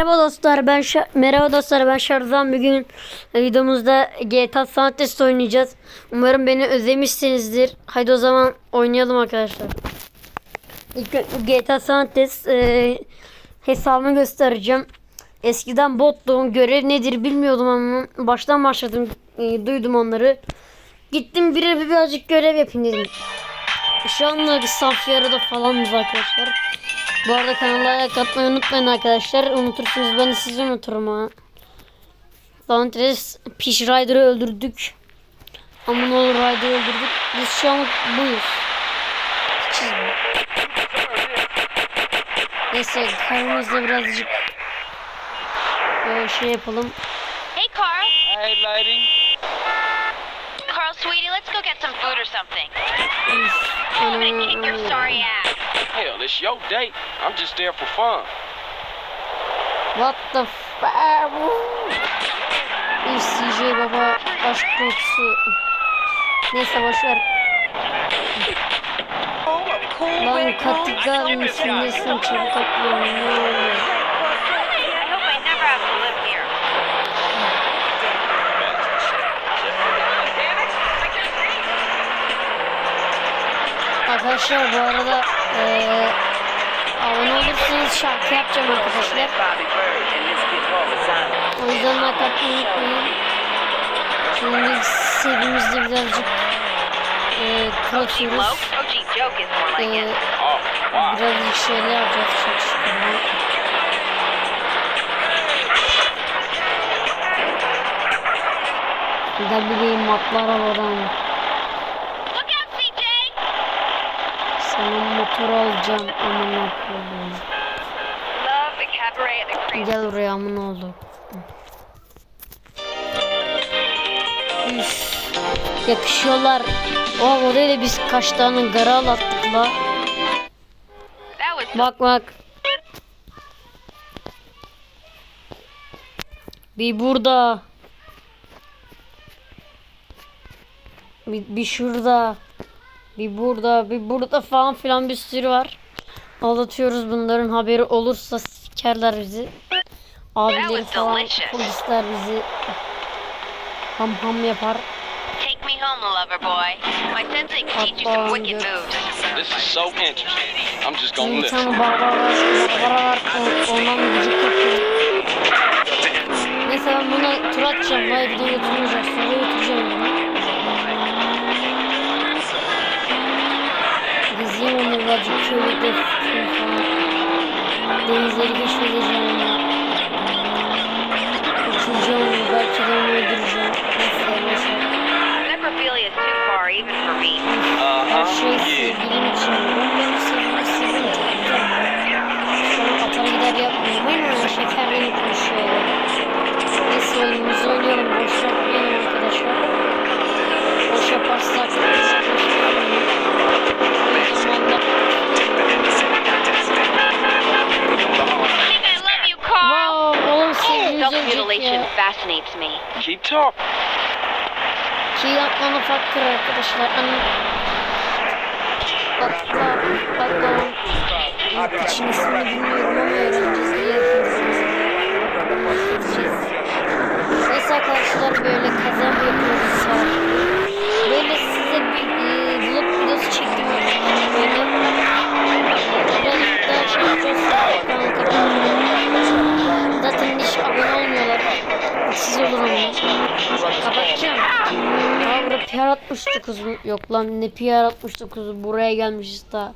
Merhaba dostlar ben Şa- merhaba dostlar ben Şarzan bugün videomuzda GTA San Andreas oynayacağız. Umarım beni özlemişsinizdir. Haydi o zaman oynayalım arkadaşlar. İlk GTA San Andreas e, hesabımı göstereceğim. Eskiden bottum. Görev nedir bilmiyordum ama baştan başladım. e, duydum onları. Gittim bir birazcık görev yapayım dedim. Şu anda bir saf yarıda falanız arkadaşlar. Bu arada kanala like atmayı unutmayın arkadaşlar. Unutursunuz ben de sizi unuturum ha. Dantres Piş Rider'ı öldürdük. Amun olur Rider'ı öldürdük. Biz şu an buyuz. Mi? Neyse karnımızda birazcık e, şey yapalım. Hey, Carl. Hey, lady. Carl, sweetie, let's go get some food or something. Üf, they anam, kicked their anam. sorry ass. Hell, it's your date. I'm just there for fun. What the fuck? Bir CJ baba aşk kokusu. Neyse boşver. Lan katıgar mısın nesin çabuk atlıyorum ne oluyor? Arkadaşlar bu arada eee abone olursanız şarkı yapacağım arkadaşlar. O yüzden like atmayı unutmayın. Şimdi sevimizde birazcık it. Oh, wow. birazcık şeyler yapacağız çok şükür. Ne bileyim matlar havadan. Sana motor alacağım amına koyayım. Gel oraya amına oldu. Üf. Yakışıyorlar. O oraya da biz kaç tane garal attık la. Bak bak. Bir burada. Bir, bir şurada. Bir burada. Bir burada falan filan bir sürü var. Aldatıyoruz bunların haberi olursa sikerler bizi. Abileri falan polisler bizi ham ham yapar. Take me home, lover boy. My sensei can teach you some wicked moves. This is so interesting. I'm just gonna Bir listen. tane barbar var, barbara var, o- ondan gıcık yapıyor. Neyse ben buna tur atacağım, hayır video götürmeyeceğim, sonra götüreceğim Denizleri keşfedeceğim onu. Uçuracağım onu, belki de onu öldüreceğim. Neyse boşver. Necrophilia is too far, even for me. Her Uh-huh. şey fascinates me. Keep talking. Ki yapmanı faktör arkadaşlar. Hani... Patla, patla. İçin ismini bilmiyorum ama öğreneceğiz diye. Neyse arkadaşlar böyle kazan yapıyoruz. Böyle 69 mu? Yok lan ne PR 69 buraya gelmişiz daha.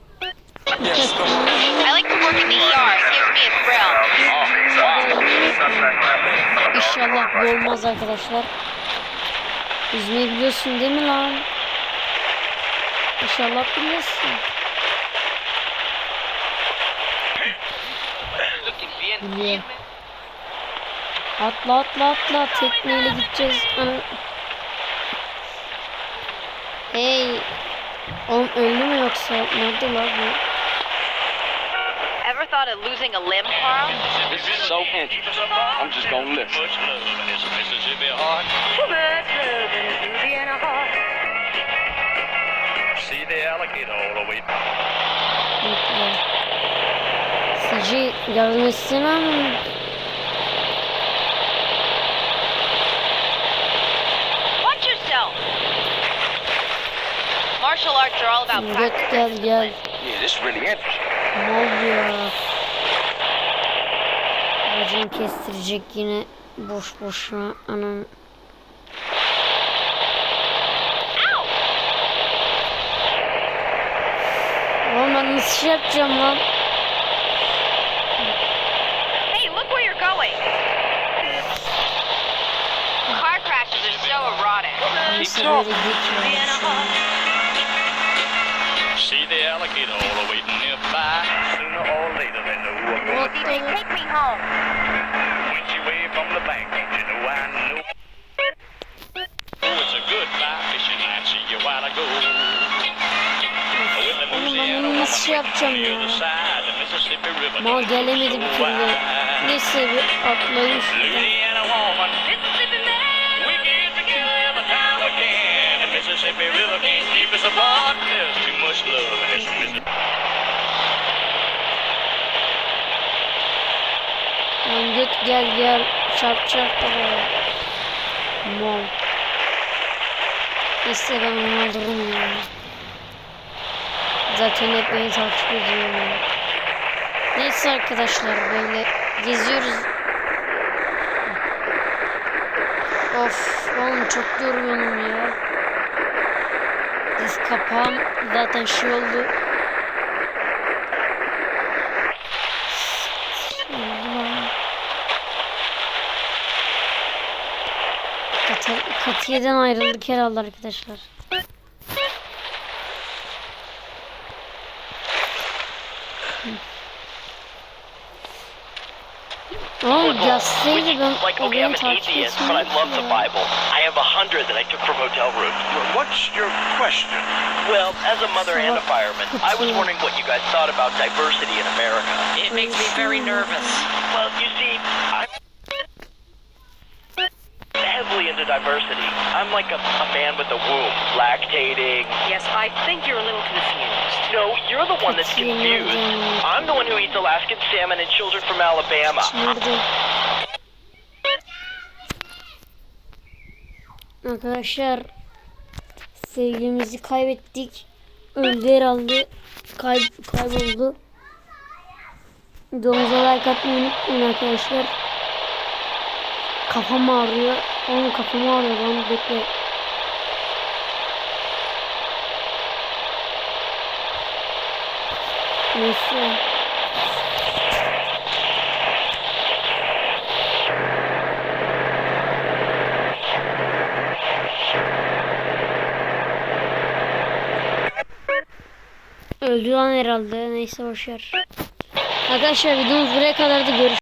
İnşallah bu olmaz arkadaşlar. Üzmeyi biliyorsun değil mi lan? İnşallah biliyorsun. Biliyor. Atla atla atla tekneyle gideceğiz. Ana. Hey. Oğlum öldü mü yoksa? Nerede lan bu? Ever thought of losing a limb, Carl? This is so interesting. I'm just gonna listen. Much love in this Mississippi heart. See the alligator all the way. Bekle. Sici yardım etsene ama. parks are all about practice gel gel. Yeah, this really interesting. Mal ya. Aracını kestirecek yine boş boşuna anam. Oğlum ben nasıl şey yapacağım lan? Hey, look where you're going. Car crashes are so erotic. Neyse böyle. Alligator all waiting nearby. Sooner or later they know I'm gonna They take me home. When she wave from the bank, you know I know. Oh, it's a good fly fishing line. See you while I go. With the Louisiana woman şey the other side, the Mississippi River. Mal gelemedi bir. Neyse atlayayım şuradan. Louisiana woman, Mississippi River can't keep us apart. There's too much love in this Mississippi. Lan göt gel gel. Çarp çarp da. Mal. Neyse ben onu ya. Zaten hep beni takip ediyor. Neyse arkadaşlar böyle geziyoruz. Of oğlum çok yoruldum ya. Diz kapağım zaten şey oldu. Kat- Katiyeden ayrıldık herhalde arkadaşlar. Oğlum yazsaydı ben like, okay, I'm an atheist, but I love the. Bible. I have a hundred that I took from hotel rooms. What's your question? Well, as a mother and a fireman, I was wondering what you guys thought about diversity in America. It makes me very nervous. Well, you see, I'm heavily into diversity. I'm like a, a man with a womb, lactating. Yes, I think you're a little confused. No, you're the one that's confused. I'm the one who eats Alaskan salmon and children from Alabama. Arkadaşlar sevgilimizi kaybettik. Öldü herhalde. Kay kayboldu. Videomuza like atmayı unutmayın arkadaşlar. Kafam ağrıyor. Oğlum kafam ağrıyor lan bekle. Neyse. Öldü lan herhalde. Neyse boşver. Arkadaşlar videomuz buraya kadardı. Görüşürüz.